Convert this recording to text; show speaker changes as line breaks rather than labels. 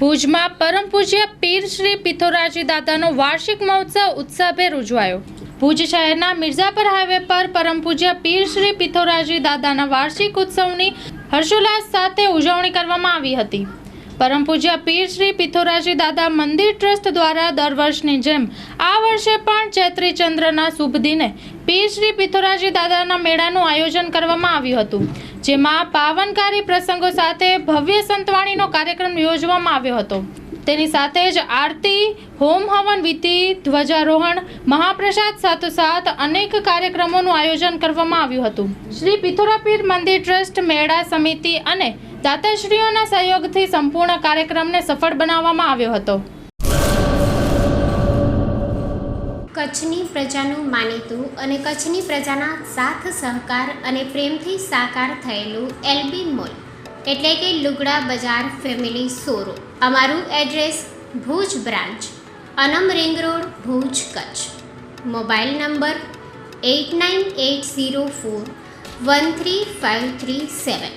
ભુજમાં પરમ પૂજ્ય પીર શ્રી પિથોરાજી દાદાનો વાર્ષિક મહોત્સવ ઉત્સાહભેર ઉજવાયો. ભુજ શહેરના મિર્ઝાપર હાઈવે પર પરમ પૂજ્ય પીર શ્રી પિથોરાજી દાદાના વાર્ષિક ઉત્સવની હર્ષોલ્લાસ સાથે ઉજવણી કરવામાં આવી હતી. પરમ પૂજ્ય પીર શ્રી પિથોરાજી દાદા મંદિર ટ્રસ્ટ દ્વારા દર વર્ષની જેમ આ વર્ષે પણ ચૈત્રી ચંદ્રના શુભ દિને પીર શ્રી પિથોરાજી દાદાના મેળાનું આયોજન કરવામાં આવ્યું હતું, જેમાં પાવનકારી પ્રસંગો સાથે ભવ્ય સંતવાણીનો કાર્યક્રમ યોજવામાં આવ્યો હતો. તેની સાથે જ આરતી, હોમ હવન વિધિ, ધ્વજારોહણ, મહાપ્રસાદ સાથોસાથ અનેક કાર્યક્રમોનું આયોજન કરવામાં આવ્યું હતું. શ્રી પિથોરાપીર મંદિર ટ્રસ્ટ મેળા સમિતિ અને દાતાશ્રીઓના સહયોગથી સંપૂર્ણ કાર્યક્રમને સફળ બનાવવામાં આવ્યો હતો.
કચ્છની પ્રજાનું માનીતું અને કચ્છની પ્રજાના સાથ, સહકાર અને પ્રેમથી સાકાર થયેલું એલબી મોલ, એટલે કે લુગડા બજાર ફેમિલી સોરો અમારું address Bhuj branch, Anam ring road, Bhuj, Kutch. Mobile number eight nine eight zero four one three five three seven.